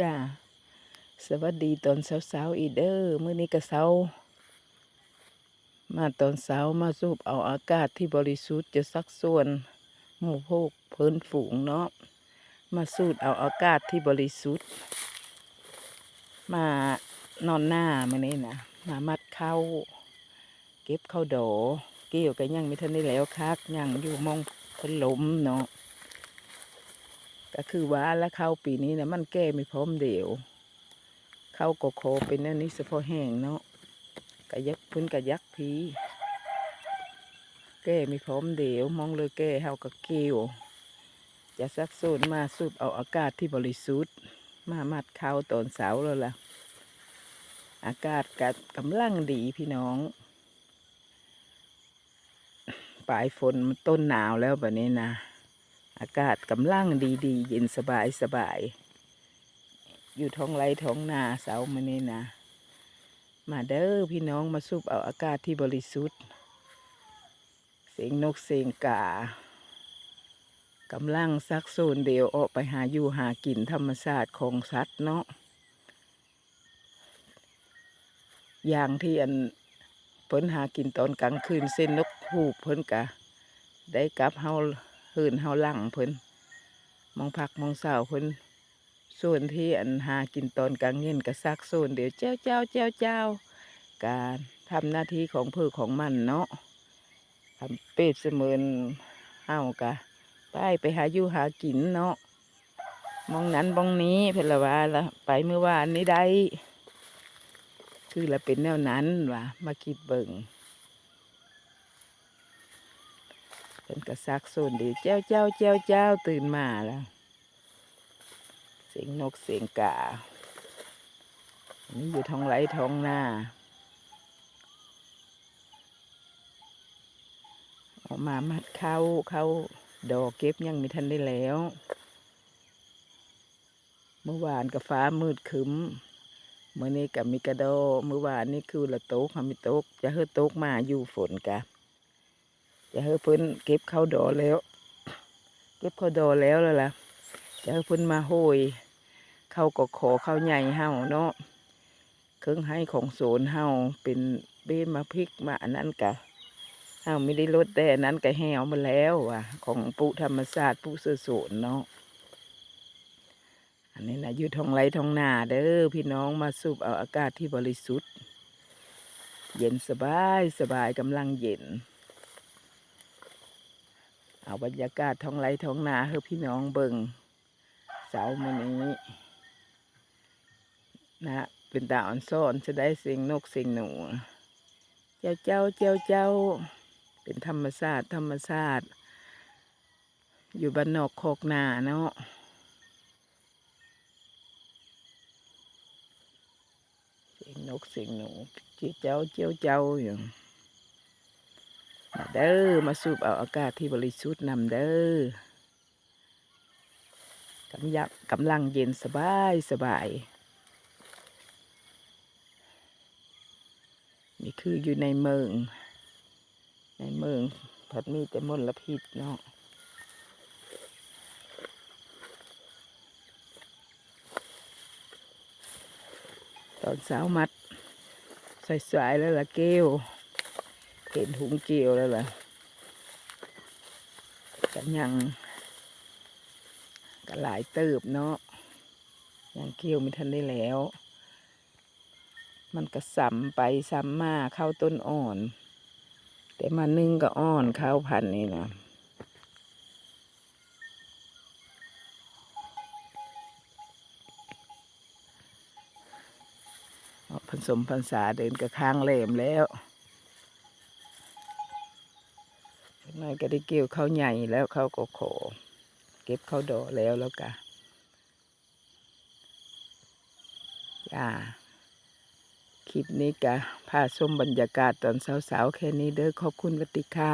จ้าสวัสดีตอนเช้าๆอีเด้อมื้อนี้ก็เช้า มาตอนเช้ามาสูบเอาอากาศที่บริสุทธิ์จะสักส่วนหมู่พวกเพิ่นฝูงเนาะมาสูดเอาอากาศที่บริสุทธิ์ มานอนหน้ามื้อนี้นะมามัดเข้า เก็บเข้าดเกี่ยวก็ยังไม่ทันได้แล้วคักยังอยู่มองพิ่นล้มเนาะ ก็คือว่าแล้วเข้าปีนี้นะมันแก้ไม่พร้อมเดียวเข้าก็โคเป็นอันนี้เฉพาะแห้งเนาะกะยักพื้นกะยักพีแก้ไม่พร้อมเดียวมองเลยแก้เฮาก็เกี่ยวจะซักโซนมาสูบเอาอากาศที่บริสุทธิ์ มามัดเข้าตอนเสาแล้วล่ะ อากาศกักำลังดีพี่น้องปลายฝนมันต้นหนาวแล้วแบบนี้นะ อากาศกำลังดีๆ เย็นสบายสบาย อยู่ท้องไร่ท้องนาเสามานี่นะมาเด้อพี่น้องมาสูบเอาอากาศที่บริสุทธิ์ เสียงนกเสียงกากำลังซักโซนเดียวออกไปหาอยู่หากินธรรมชาติของสัตว์เนาะอย่างที่อันเพิ่นหากินตอนกลางคืนเส้นนกฮูเพิ่นกะ ได้กลับเฮา หื่นเฮาหลังเพิ่นมองผักมองเสาเพิ่นส่วนที่อันหากินตอนกลางเย็นก็ซักโซนเดี๋ยวเจ้าเจ้าเจ้าเจ้าการทำหน้าที่ของเพื่อของมันเนาะทำเป็ดเสมือนเฮากะไปไปหาอยู่หากินเนาะมองนั้นมองนี้เพลว่าละไปเมื่อวานนี้ได้คือละเป็นแนวนั้นว่ะมาคิดเบิ่ง เป็นกระซักโซนดีเจ้าเจ้าเจ้าเจ้าตื่นมาแล้ว เสียงนกเสียงกา นี่อยู่ท้องไร่ท้องนาออกมามัดเข้าเข้าดอกเก็บยังไม่ทันได้แล้ว เมื่อวานกับฟ้ามืดคึ้มเมื่อนี้กับมีกระโดเมื่อวานนี่คือละโต๊กค่ะมีโต๊กจะเฮือโต๊กมาอยู่ฝนกะ จะให้เพิ่นเก็บข้าวดอแล้ว เก็บข้าวดอแล้วแล้วล่ะ จะให้เพิ่นมาโหยเข้าวก็ขอข้าวใหญ่เฮาเนาะเครื่องให้ของโสนเฮาเป็นเบ้มาพริกมาอันนั้นกะเฮาไม่ได้ลดแต่อันนั้นก็แหวมาแล้วว่ะของปุธรรมศาสตร์ปุเสือโสนเนาะอันนี้นะยู่ท้องไรท้องนาเด้อพี่น้องมาสูบเอาอากาศที่บริสุทธิ์ เย็นสบายสบายกำลังเย็น เอาบรรยากาศท้องไร่ท้องนาให้พี่น้องเบิ่งเสาร์มื้อนี้นะเป็นตาอ่อนซ่อนจะได้เสียงนกเสียงหนู เจ้าเจ้าเจ้าเจ้า เป็นธรรมชาติธรรมชาติอยู่บ้านนอกโคกนาเนาะเสียงนกเสียงหนูเจ้าเจ้าเจ้าเจ้าอยู่มา เด้อมาสูบเอาอากาศที่บริสุทธิ์นำเด้อกำยับกำลังเย็นสบายสบาย นี่คืออยู่ในเมือง ในเมืองพัดมีแต่มลพิษเนาะตอนเช้ามัดใส่ๆแล้วละเกลว เห็นถุงเกลียวแล้วล่ะกันยังก็หลายเติบเนาะยังเกลียวไม่ทันได้แล้ว มันก็สัมไปสัมมาเข้าต้นอ่อน แต่มานึ่งก็อ่อนข้าวพันนี่นะผสมพรรษาเดินกับข้างเหลมแล้ว นายก็ได้เกี่ยวข้าวใหญ่แล้วเขาก็ขอ เก็บข้าวดอแล้วแล้วกะจ้าคลิปนี้กะพาชมบรรยากาศตอนสาวๆแค่นี้เด้อขอบคุณกติค่า